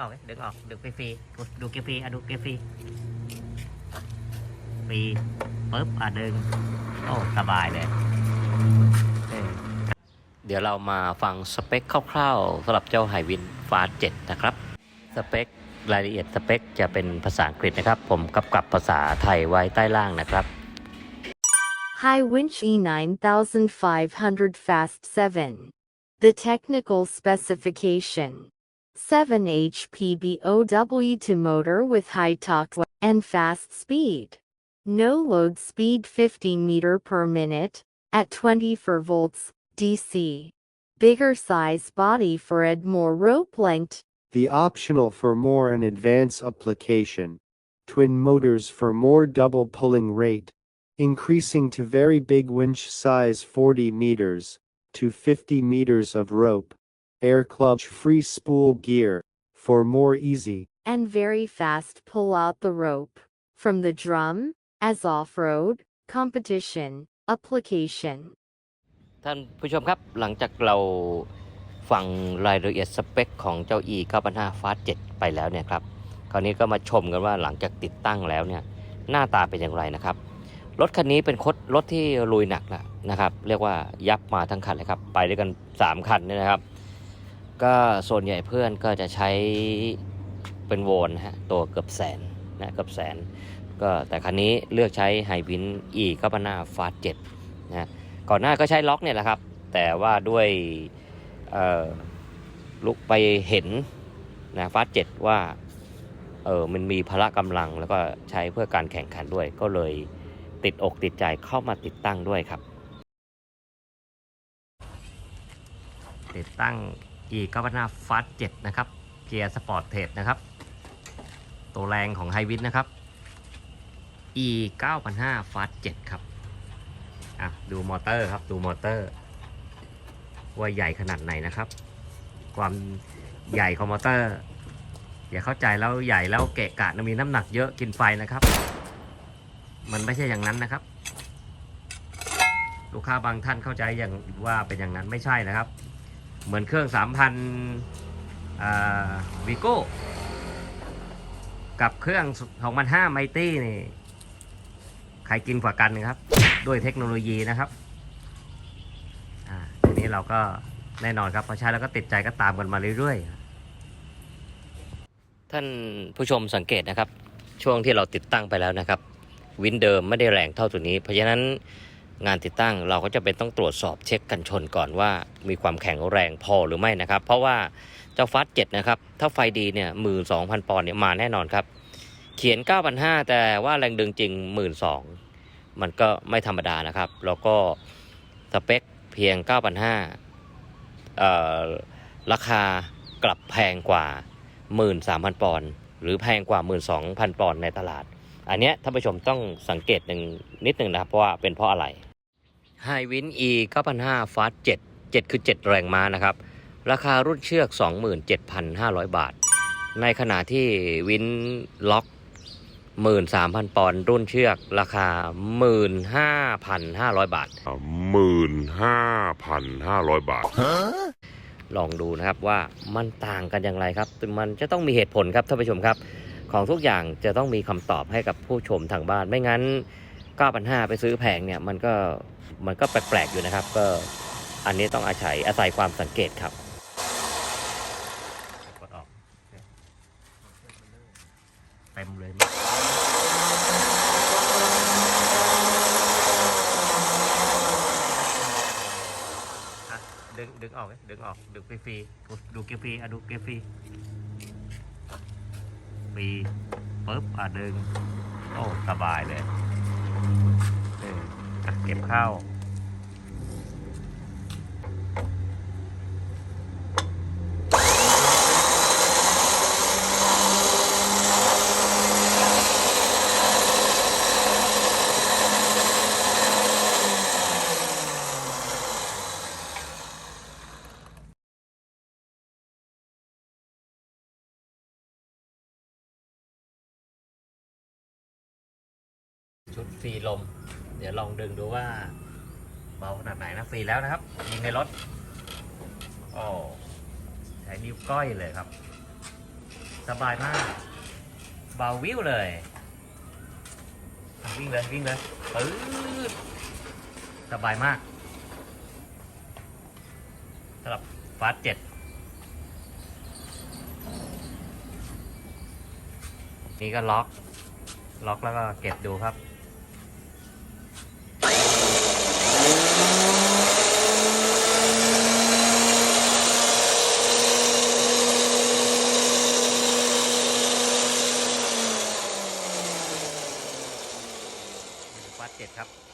ดึงออกไหมดึงออกดึงฟรีๆดูดูเกียร์ฟรีอะดูเกียร์ฟรีฟรีปึ๊บอะดึงโอ้สบายเลยเออเดี๋ยวเรามาฟังสเปคคร่าวๆสำหรับเจ้าไฮวินฟาเจ็ดนะครับ สเปครายละเอียดสเปคจะเป็นภาษาอังกฤษนะครับ ผมกับกับภาษาไทยไว้ใต้ล่างนะครับ High Winch E9500 Fast 7. The technical specification 7 HP BOW2 motor with high torque and fast speed. No load speed 50 meter per minute at 24 volts DC. Bigger size body for add more rope length. The optional for more and advanced application. Twin motors for more double pulling rate. Increasing to very big winch size 40 meters to 50 meters of rope. Air clutch free spool gear for more easy. and very fast pull out the rope from the drum as off-road competition application. ท่านผู้ชมครับหลังจากเราฟังรายละเอียดสเปคของเจ้า e 9 5 Fast 7ไปแล้วเนี่ยครับคราวนี้ก็มาชมกันว่าหลังจากติดตั้งแล้วเนี่ยหน้าตาเป็นอย่างไรนะครับ รถคันนี้เป็นคดรถที่ลุยหนักนะนะครับ เรียกว่ายับมาทั้งคันเลยครับ ไปด้วยกัน 3 คันเนี่ยนะครับ ก็ส่วนใหญ่เพื่อนก็จะใช้เป็นโวลนฮะตัวเกือบแสนนะเกือบแสน ก็แต่คันนี้เลือกใช้ไฮวิน e 9 5 Fast 7นะก่อนหน้าก็ใช้ล็อกเนี่ยแหละครับ แต่ว่าด้วยลุกไปเห็นนะฟาสเจ็ดว่าเออมันมีพละกำลังแล้วก็ใช้เพื่อการแข่งขันด้วย ก็เลยติดอกติดใจเข้ามาติดตั้งด้วยครับ ติดตั้ง e 9 5ฟาสเจ็ดนะครับ เกียร์สปอร์ตเทรดนะครับ ตัวแรงของไฮวินนะครับ e 9 5ฟาสเจ็ดครับอะดูมอเตอร์ครับ ดูมอเตอร์ ว่าใหญ่ขนาดไหนนะครับ ความใหญ่ของมอเตอร์ อย่าเข้าใจแล้วใหญ่แล้วเกะกะนะมีน้ำหนักเยอะกินไฟนะครับ มันไม่ใช่อย่างนั้นนะครับ ลูกค้าบางท่านเข้าใจอย่างว่าเป็นอย่างนั้นไม่ใช่นะครับ เหมือนเครื่อง 3,000วีโก้กับเครื่อง2,500ไมตี้นี่ใครกินกว่ากันนะครับ ด้วยเทคโนโลยีนะครับอ่าทีนี้เราก็แน่นอนครับพอใช้แล้วก็ติดใจก็ตามกันมาเรื่อยๆ ท่านผู้ชมสังเกตนะครับ ช่วงที่เราติดตั้งไปแล้วนะครับ วินเดิมไม่ได้แรงเท่าตัวนี้ เพราะฉะนั้น งานติดตั้งเราก็จะเป็นต้องตรวจสอบเช็คกันชนก่อนว่ามีความแข็งแรงพอหรือไม่นะครับ เพราะว่าเจ้าฟัสเจ็ดนะครับ ถ้าไฟดีเนี่ยหมื่นสองพันปอนด์เนี่ยมาแน่นอนครับ เขียน 9,500 แต่ว่าแรงดึงจริง 12,000 มันก็ไม่ธรรมดานะครับ แล้วก็สเปคเพียง 9,500ราคากลับแพงกว่า 13,000 ปอนด์หรือแพงกว่า 12,000 ปอนด์ในตลาดอันเนี้ยท่านผู้ชมต้องสังเกตหนึ่งนิดหนึ่งนะครับเพราะว่าเป็นเพราะอะไร High Win E 9,500 Fast 7 7คือ7แรงม้านะครับ ราคารุ่นเชือก 27,500 บาท ในขณะที่วินล็อก 13,000 ปอนด์รุ่นเชือก ราคา 15,500 บาทหมื่นห้าพันห้าร้อยบาท ลองดูนะครับว่ามันต่างกันอย่างไรครับ มันจะต้องมีเหตุผลครับท่านผู้ชมครับ ของทุกอย่างจะต้องมีคำตอบให้กับผู้ชมทางบ้านไม่งั้น 9,500 ไปซื้อแพงเนี่ยมันก็มันก็แปลกๆอยู่นะครับ ก็อันนี้ต้องอาศัยอาศัยความสังเกตครับกดออกเต็มเลยอ่ดึงดึงออกดึงออกดึงฟรีๆดูเกียร์ฟรีอะดูเกียร์ฟรีฟรีปึ๊บอะดึงโอ้สบายเลย เก็บข้าว ชุดฟรีลม เดี๋ยวลองดึงดูว่า เบาขนาดไหนนะฟรีแล้วนะครับ ยิงในรถโอ้ใช้นิ้วก้อยเลยครับ สบายมาก เบาวิวเลย วิ่งเลยวิ่งเลยปื๊ดสบายมากสำหรับฟาสเจ็ดนี่ก็ล็อก ล็อกแล้วก็เก็บดูครับ เจ็ดครับ